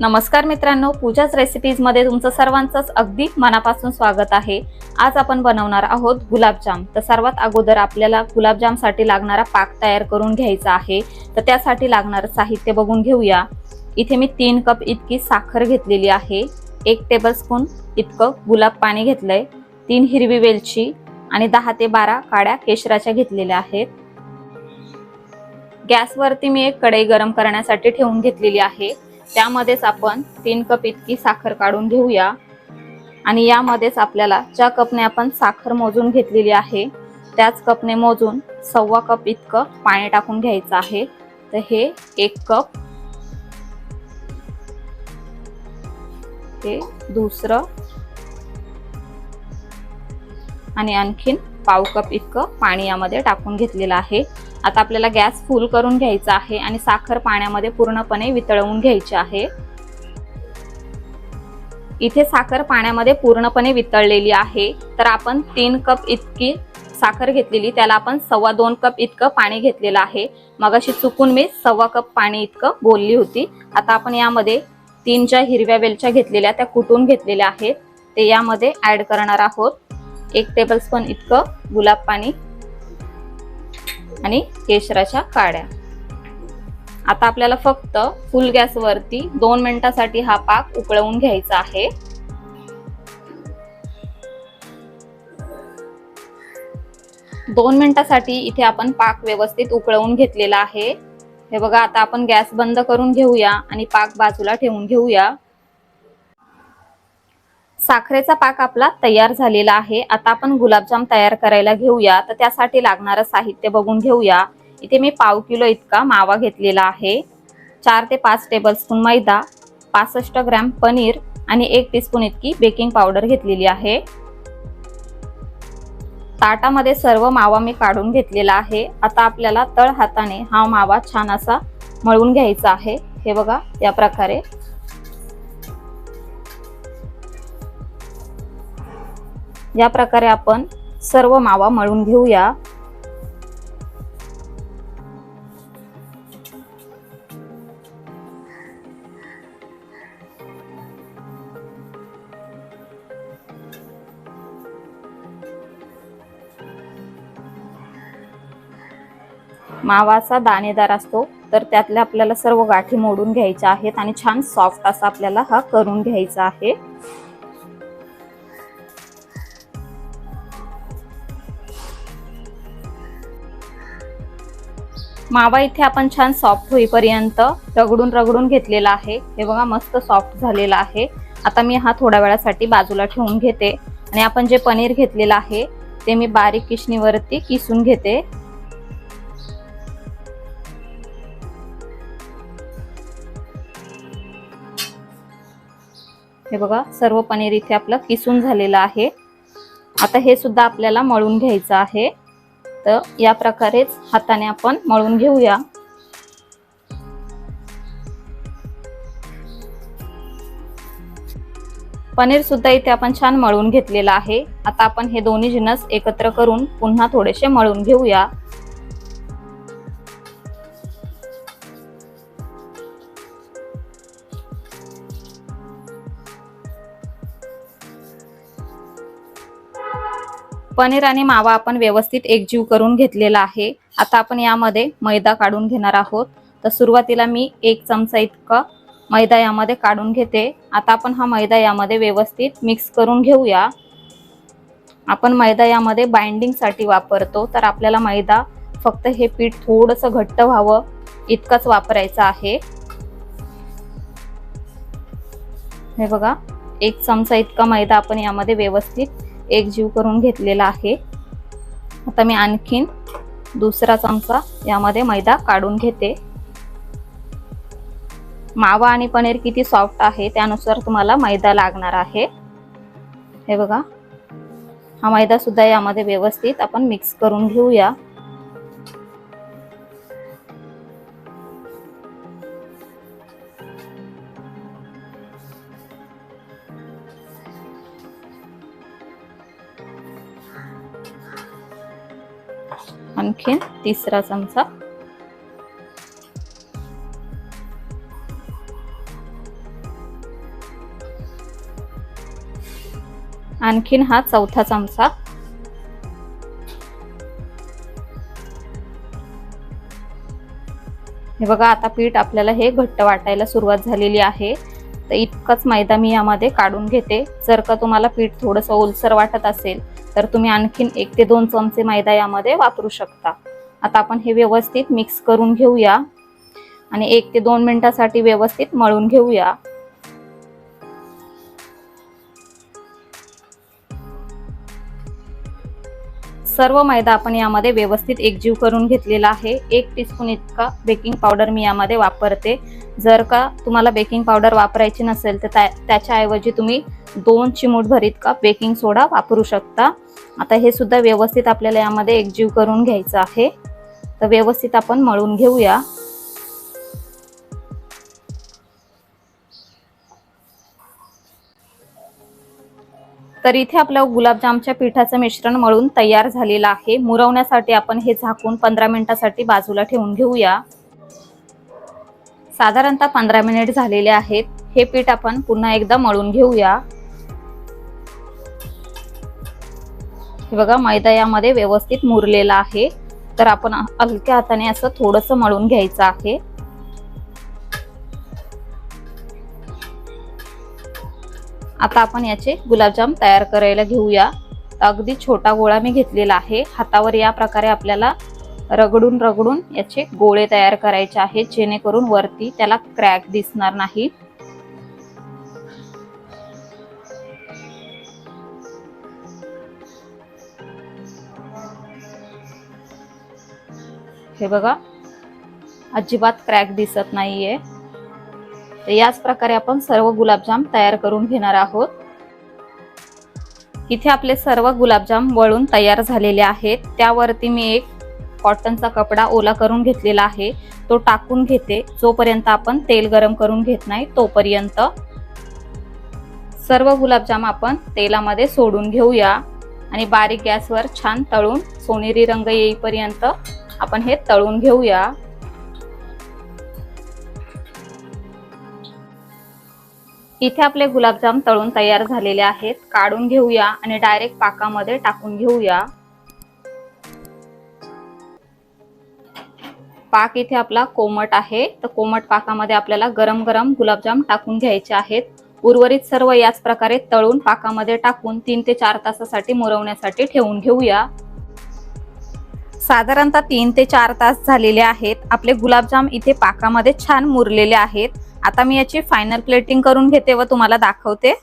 नमस्कार मित्रांनो पूजाच रेसिपीजमध्ये तुमचं सर्वांचंच अगदी मनापासून स्वागत आहे. आज आपण बनवणार आहोत गुलाबजाम. तर सर्वात अगोदर आपल्याला गुलाबजामसाठी लागणारा पाक तयार करून घ्यायचा आहे. तर त्यासाठी लागणारं साहित्य बघून घेऊया. इथे मी तीन कप इतकी साखर घेतलेली आहे. एक टेबलस्पून इतकं गुलाब पाणी घेतलं आहे तीन हिरवी वेलची आणि दहा ते बारा काड्या केशराच्या घेतलेल्या आहेत. गॅसवरती मी एक कढई गरम करण्यासाठी ठेवून घेतलेली आहे. त्यामध्येच आपण तीन कप इतकी साखर काढून घेऊया. आणि यामध्येच आपल्याला ज्या कपने आपण साखर मोजून घेतलेली आहे त्याच कपने मोजून सव्वा कप इतकं पाणी टाकून घ्यायचं आहे. तर हे एक कप. हे दुसरं. आणि आणखीन पाव कप इतकं पाणी यामध्ये टाकून घेतलेलं आहे. आता आपल्याला गॅस फुल करून घ्यायचा आहे आणि साखर पाण्यामध्ये पूर्णपणे वितळवून घ्यायची आहे. इथे साखर पाण्यामध्ये पूर्णपणे वितळलेली आहे. तर आपण तीन कप इतकी साखर घेतलेली त्याला आपण सव्वा दोन कप इतकं पाणी घेतलेलं आहे. मग अशी चुकून मी सव्वा कप पाणी इतकं बोलली होती. आता आपण यामध्ये तीन ज्या हिरव्या वेलच्या घेतलेल्या त्या कुटून घेतलेल्या आहेत. ते यामध्ये ॲड करणार आहोत. एक टेबलस्पून इतकं गुलाब पाणी. आणि केशराच्या काड्या. आता आपल्याला फक्त फुल गॅसवरती दोन मिनिटासाठी हा पाक उकळवून घ्यायचा आहे. दोन मिनिटासाठी इथे आपण पाक व्यवस्थित उकळवून घेतलेला आहे. हे बघा आता आपण गॅस बंद करून घेऊया आणि पाक बाजूला ठेवून घेऊया. साखरेचा पाक आपला तयार झालेला आहे. आता आपण गुलाबजाम तयार करायला घेऊया. तर त्यासाठी लागणारं साहित्य बघून घेऊया. इथे मी पाव किलो इतका मावा घेतलेला आहे. चार ते पाच टेबलस्पून मैदा पासष्ट ग्रॅम पनीर आणि एक टीस्पून इतकी बेकिंग पावडर घेतलेली आहे. ताटामध्ये सर्व मावा मी काढून घेतलेला आहे. आता आपल्याला तळ हाताने हा मावा छान असा मळून घ्यायचा आहे. हे बघा या प्रकारे. या प्रकारे आपण सर्व मावा मळून घेऊया. मावाचा दाणेदार असतो तर त्यातल्या आपल्याला सर्व गाठी मोडून घ्यायच्या आहेत आणि छान सॉफ्ट असा आपल्याला हा करून घ्यायचा आहे. मावा इथे आपण छान सॉफ्ट होईपर्यंत रगडून रगडून घेतलेला आहे. हे बघा मस्त सॉफ्ट झालेला आहे. आता मी हा थोड्या वेळासाठी बाजूला ठेवून घेते. आणि आपण जे पनीर घेतलेलं आहे ते मी बारीक किसणीवरती किसून घेते. हे बघा सर्व पनीर इथे आपलं किसून झालेलं आहे. आता हे सुद्धा आपल्याला मळून घ्यायचं आहे. तर या प्रकारेच हाताने आपण मळून घेऊया. पनीर सुद्धा इथे आपण छान मळून घेतलेलं आहे. आता आपण हे दोन्ही जिनस एकत्र करून पुन्हा थोडेसे मळून घेऊया. पनीर आणि मावा आपण व्यवस्थित एकजीव करून घेतलेला आहे. आता आपण यामध्ये मैदा काढून घेणार आहोत. तर सुरुवातीला मी एक चमचा इतका मैदा यामध्ये काढून घेते. आता आपण हा मैदा यामध्ये व्यवस्थित मिक्स करून घेऊया. आपण मैदा यामध्ये बाइंडिंगसाठी वापरतो. तर आपल्याला मैदा फक्त हे पीठ थोडंसं घट्ट व्हावं इतकंच वापरायचं आहे. हे बघा एक चमचा इतका मैदा आपण यामध्ये व्यवस्थित एक जीव करून घेतलेला आहे. आता मी आणखीन दुसरा चमचा यामध्ये मैदा काढून घेते. मावा आणि पनीर किती सॉफ्ट आहे त्यानुसार तुम्हाला मैदा लागणार आहे. हे बघा. हा मैदा सुद्धा यामध्ये व्यवस्थित आपण मिक्स करून घेऊया. आणखीन तिसरा चमचा. आणखीन हा चौथा चमचा. हे बघा आता पीठ आपल्याला हे घट्ट वाटायला सुरुवात झालेली आहे. तर इतकाच मैदा मी यामध्ये काढून घेते. जर का तुम्हाला पीठ थोडंसं ओलसर वाटत असेल तर तुम्ही आणखीन एक ते दोन चमचे मैदा यामध्ये वापरू शकता. आता आपण हे व्यवस्थित मिक्स करून घेऊया. आणि एक ते दोन मिनिटासाठी व्यवस्थित मळून घेऊया. सर्व मैदा आपण यामध्ये व्यवस्थित एकजीव करून घेतलेला आहे. एक टीस्पून इतका बेकिंग पावडर मी यामध्ये वापरते. जर का तुम्हाला बेकिंग पावडर वापरायची नसेल तर त्या त्याच्याऐवजी तुम्ही दोन चिमूटभर इतका बेकिंग सोडा वापरू शकता. आता हे सुद्धा व्यवस्थित आपल्याला यामध्ये एकजीव करून घ्यायचं आहे. तर व्यवस्थित आपण मळून घेऊया. तर इथे आपलं गुलाबजामच्या पिठाचं मिश्रण मळून तयार झालेलं आहे. मुरवण्यासाठी आपण हे झाकून पंधरा मिनिटासाठी बाजूला ठेवून घेऊया. साधारणतः पंधरा मिनिट झालेले आहेत. हे पीठ आपण पुन्हा एकदा मळून घेऊया. हे बघा मैदा यामध्ये व्यवस्थित मुरलेला आहे. तर आपण हलक्या हाताने असं थोडंसं मळून घ्यायचं आहे. आता आपण याचे गुलाबजाम तयार करायला घेऊया. अगदी छोटा गोळा मी घेतलेला आहे. हातावर या प्रकारे आपल्याला रगडून रगडून याचे गोळे तयार करायचे आहेत. जेणेकरून वरती त्याला क्रॅक दिसणार नाही. हे बघा अजिबात क्रॅक दिसत नाहीये. तर याच प्रकारे आपण सर्व गुलाबजाम तयार करून घेणार आहोत. इथे आपले सर्व गुलाबजाम वळून तयार झालेले आहेत. त्यावरती मी एक कॉटनचा कपडा ओला करून घेतलेला आहे. तो टाकून घेते. जोपर्यंत आपण तेल गरम करून घेत नाही तोपर्यंत सर्व गुलाबजाम आपण तेलामध्ये सोडून घेऊया. आणि बारीक गॅसवर छान तळून सोनेरी रंग येईपर्यंत आपण हे तळून घेऊया. इथे आपले गुलाबजाम तळून तयार झालेले आहेत. काढून घेऊया आणि डायरेक्ट पाकामध्ये टाकून घेऊया. पाक इथे आपला कोमट आहे. तर कोमट पाकामध्ये आपल्याला गरम गरम गुलाबजाम टाकून घ्यायचे आहेत. उर्वरित सर्व याच प्रकारे तळून पाकामध्ये टाकून तीन ते चार तासासाठी मुरवण्यासाठी ठेवून घेऊया. साधारणतः तीन ते चार तास झालेले आहेत. आपले गुलाबजाम इथे पाकामध्ये छान मुरलेले आहेत. आता मी याची फायनल प्लेटिंग करून घेते व तुम्हाला दाखवते.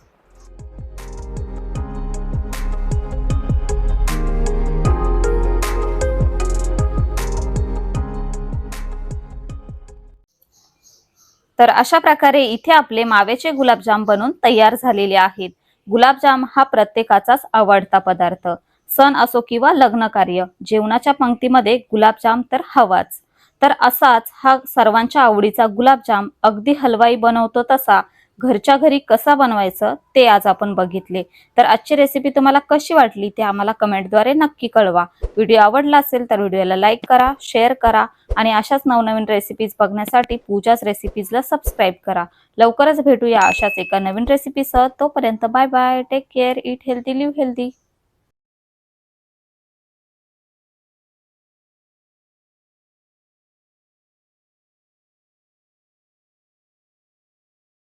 तर अशा प्रकारे इथे आपले मावेचे गुलाबजाम बनून तयार झालेले आहेत. गुलाबजाम हा प्रत्येकाचाच आवडता पदार्थ. सण असो किंवा लग्न कार्य जेवणाच्या पंक्तीमध्ये गुलाबजाम तर हवाच. तर असाच हा सर्वांच्या आवडीचा गुलाबजाम अगदी हलवाई बनवतो तसा घरच्या घरी कसा बनवायचं ते आज आपण बघितले. तर आजची रेसिपी तुम्हाला कशी वाटली ते आम्हाला कमेंटद्वारे नक्की कळवा. व्हिडिओ आवडला असेल तर व्हिडिओला लाईक करा शेअर करा आणि अशाच नवनवीन रेसिपीज बघण्यासाठी पूजाच रेसिपीजला सबस्क्राईब करा. लवकरच भेटूया अशाच एका नवीन रेसिपीसह तोपर्यंत bye bye take care eat healthy live healthy